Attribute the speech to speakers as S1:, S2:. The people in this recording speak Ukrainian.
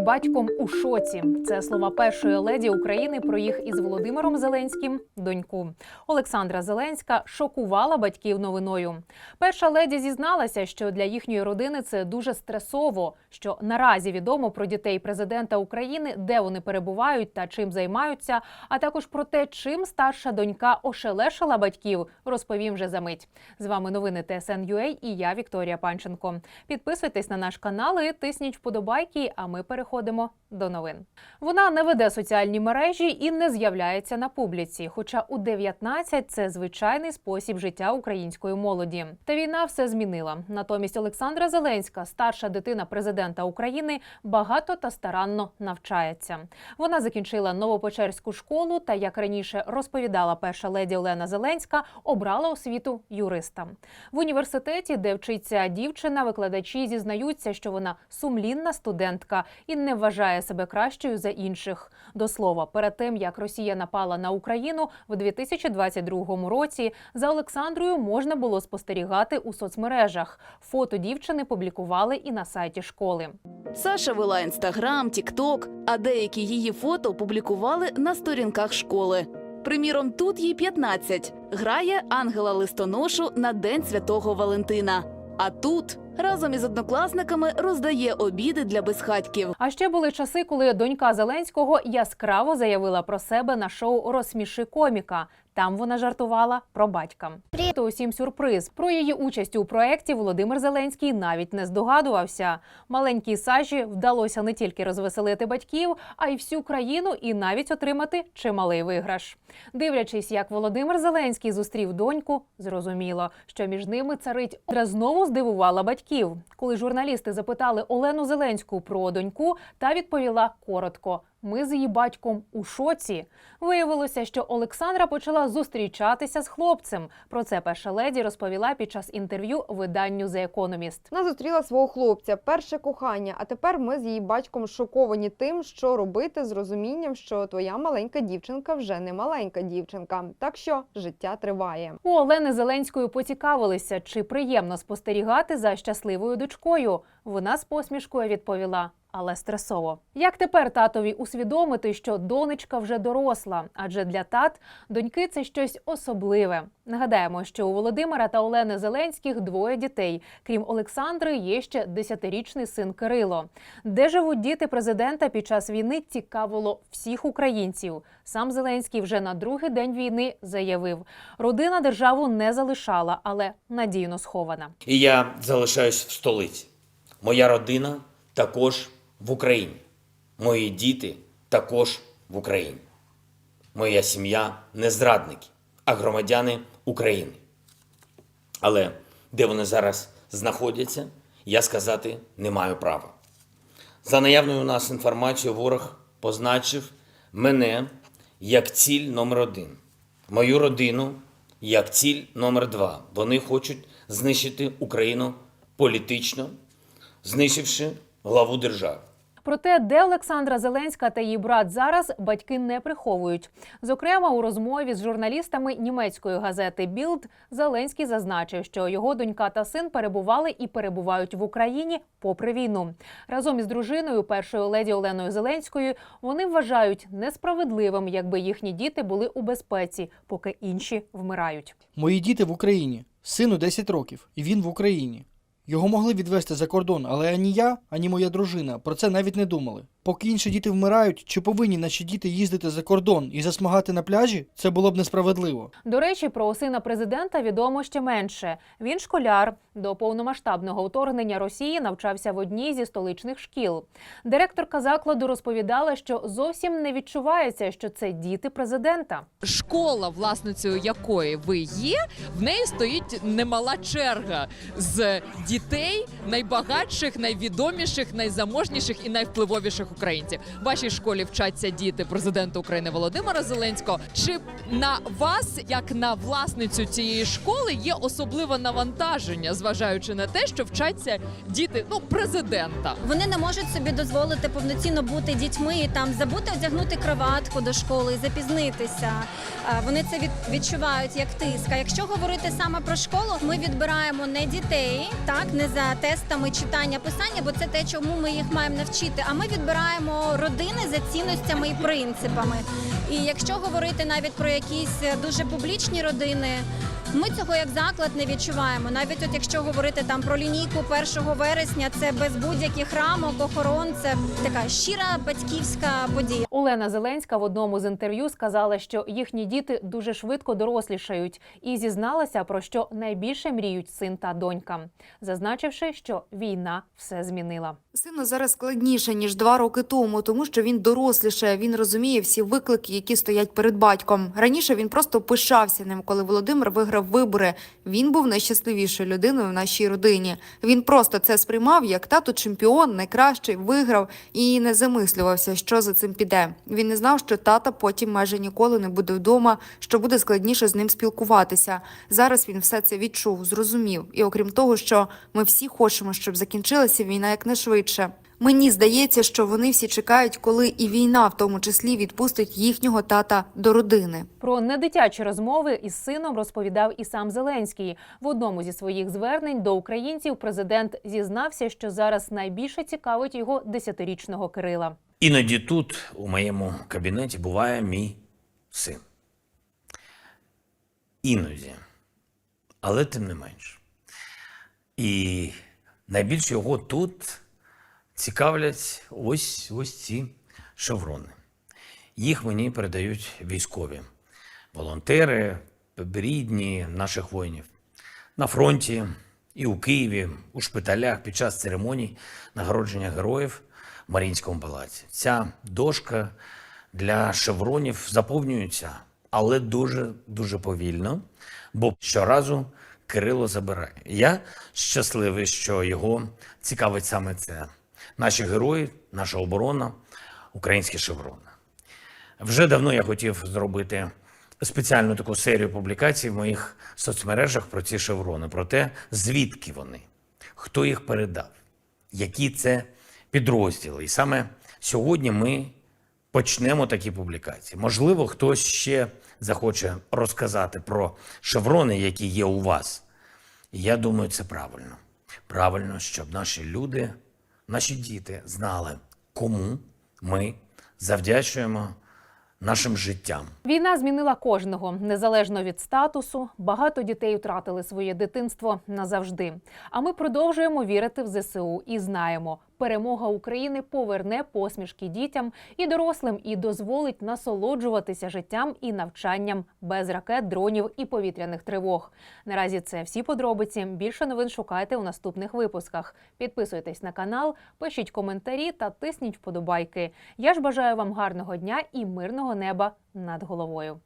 S1: батьком у шоці. Це слова першої леді України про їх із Володимиром Зеленським доньку. Олександра Зеленська шокувала батьків новиною. Перша леді зізналася, що для їхньої родини це дуже стресово. Що наразі відомо про дітей президента України, де вони перебувають та чим займаються, а також про те, чим старша донька ошелешила батьків, розповім вже за мить. З вами новини ТСН.UA і я Вікторія Панченко. Підписуйтесь на наш канал і тисніть вподобайки. А ми переходимо до новин. Вона не веде соціальні мережі і не з'являється на публіці. Хоча у 19 це звичайний спосіб життя української молоді. Та війна все змінила. Натомість Олександра Зеленська, старша дитина президента України, багато та старанно навчається. Вона закінчила Новопечерську школу та, як раніше розповідала перша леді Олена Зеленська, обрала освіту юриста. В університеті, де вчиться дівчина, викладачі зізнаються, що вона сумлінна студентка і не вважає себе кращою за інших. До слова, перед тим як Росія напала на Україну в 2022 році, за Олександрою можна було спостерігати у соцмережах. Фото дівчини публікували і на сайті школи.
S2: Саша вела інстаграм, тікток, а деякі її фото публікували на сторінках школи. Приміром, тут їй 15. Грає ангела листоношу на День Святого Валентина. А тут разом із однокласниками роздає обіди для безхатьків.
S1: А ще були часи, коли донька Зеленського яскраво заявила про себе на шоу Розсміши коміка. Там вона жартувала про батька. То усім сюрприз. Про її участь у проєкті Володимир Зеленський навіть не здогадувався. Маленькій Саші вдалося не тільки розвеселити батьків, а й всю країну, і навіть отримати чималий виграш. Дивлячись, як Володимир Зеленський зустрів доньку, зрозуміло, що між ними царить Одра знову здивувала батьків. Коли журналісти запитали Олену Зеленську про доньку, та відповіла коротко. Ми з її батьком у шоці. Виявилося, що Олександра почала зустрічатися з хлопцем. Про це перша леді розповіла під час інтерв'ю виданню The Economist.
S3: Вона зустріла свого хлопця, перше кохання. А тепер ми з її батьком шоковані тим, що робити з розумінням, що твоя маленька дівчинка вже не маленька дівчинка. Так що життя триває.
S1: У Олени Зеленської поцікавилися, чи приємно спостерігати за щасливою дочкою. Вона з посмішкою відповіла. Але стресово. Як тепер татові усвідомити, що донечка вже доросла? Адже для тат доньки це щось особливе. Нагадаємо, що у Володимира та Олени Зеленських двоє дітей. Крім Олександри, є ще десятирічний син Кирило. Де живуть діти президента під час війни, цікавило всіх українців. Сам Зеленський вже на другий день війни заявив: родина державу не залишала, але надійно схована.
S4: І я залишаюсь в столиці. Моя родина також в Україні. Мої діти також в Україні. Моя сім'я не зрадники, а громадяни України. Але де вони зараз знаходяться, я сказати не маю права. За наявною у нас інформацією, ворог позначив мене як ціль номер один, мою родину як ціль номер два. Вони хочуть знищити Україну політично, знищивши главу держави.
S1: Проте, де Олександра Зеленська та її брат зараз батьки не приховують. Зокрема, у розмові з журналістами німецької газети Білд Зеленський зазначив, що його донька та син перебували і перебувають в Україні попри війну. Разом із дружиною, першою леді Оленою Зеленською, вони вважають несправедливим, якби їхні діти були у безпеці, поки інші вмирають.
S5: Мої діти в Україні. Сину 10 років, і він в Україні. Його могли відвезти за кордон, але ані я, ані моя дружина про це навіть не думали. Поки інші діти вмирають, чи повинні наші діти їздити за кордон і засмагати на пляжі, це було б несправедливо.
S1: До речі, про сина президента відомо ще менше. Він школяр. До повномасштабного вторгнення Росії навчався в одній зі столичних шкіл. Директорка закладу розповідала, що зовсім не відчувається, що це діти президента.
S6: школа, власницею якої ви є, в неї стоїть немала черга з дітей найбагатших, найвідоміших, найзаможніших і найвпливовіших українці. В вашій школі вчаться діти президента України Володимира Зеленського. Чи на вас, як на власницю цієї школи, є особливе навантаження, зважаючи на те, що вчаться діти ну президента?
S7: Вони не можуть собі дозволити повноцінно бути дітьми і там забути одягнути кроватку до школи запізнитися. Е, Вони це від, відчувають як тиск. А якщо говорити саме про школу, ми відбираємо не дітей, так не за тестами читання писання, бо це те, чому ми їх маємо навчити. А ми відбираємо родини за цінностями і принципами. І якщо говорити навіть про якісь е, дуже публічні родини. Ми цього як заклад не відчуваємо. Навіть от якщо говорити там про лінійку 1 вересня, це без будь-яких рамок, охорон, це така щира батьківська подія.
S1: Олена Зеленська в одному з інтерв'ю сказала, що їхні діти дуже швидко дорослішають, і зізналася про що найбільше мріють син та донька, зазначивши, що війна все змінила.
S8: Сину зараз складніше ніж два роки тому, тому що він доросліше. Він розуміє всі виклики, які стоять перед батьком. Раніше він просто пишався ним, коли Володимир виграв вибори. Він був найщасливішою людиною в нашій родині. Він просто це сприймав як тато чемпіон, найкращий, виграв і не замислювався, що за цим піде. Він не знав, що тата потім майже ніколи не буде вдома, що буде складніше з ним спілкуватися. Зараз він все це відчув, зрозумів. І окрім того, що ми всі хочемо, щоб закінчилася війна якнайшвидше. Мені здається, що вони всі чекають, коли і війна, в тому числі, відпустить їхнього тата до родини.
S1: Про недитячі розмови із сином розповідав і сам Зеленський. В одному зі своїх звернень до українців президент зізнався, що зараз найбільше цікавить його десятирічного Кирила.
S4: Іноді тут, у моєму кабінеті, буває мій син. Іноді. Але тим не менш. І найбільше його тут цікавлять ось, ось ці шеврони. Їх мені передають військові, волонтери, рідні наших воїнів. На фронті і у Києві, у шпиталях під час церемоній нагородження героїв в Маріїнському палаці. Ця дошка для шевронів заповнюється, але дуже дуже повільно, бо щоразу Кирило забирає. Я щасливий, що його цікавить саме це. Наші герої, наша оборона, українські шеврони. Вже давно я хотів зробити спеціальну таку серію публікацій в моїх соцмережах про ці шеврони, про те, звідки вони, хто їх передав, які це підрозділи. І саме сьогодні ми почнемо такі публікації. Можливо, хтось ще захоче розказати про шеврони, які є у вас. І я думаю, це правильно. Правильно, щоб наші люди, наші діти знали, кому ми завдячуємо нашим життям.
S1: Війна змінила кожного незалежно від статусу. Багато дітей втратили своє дитинство назавжди. А ми продовжуємо вірити в ЗСУ і знаємо, перемога України поверне посмішки дітям і дорослим і дозволить насолоджуватися життям і навчанням без ракет, дронів і повітряних тривог. Наразі це всі подробиці. Більше новин шукайте у наступних випусках. Підписуйтесь на канал, пишіть коментарі та тисніть вподобайки. Я ж бажаю вам гарного дня і мирного неба над головою.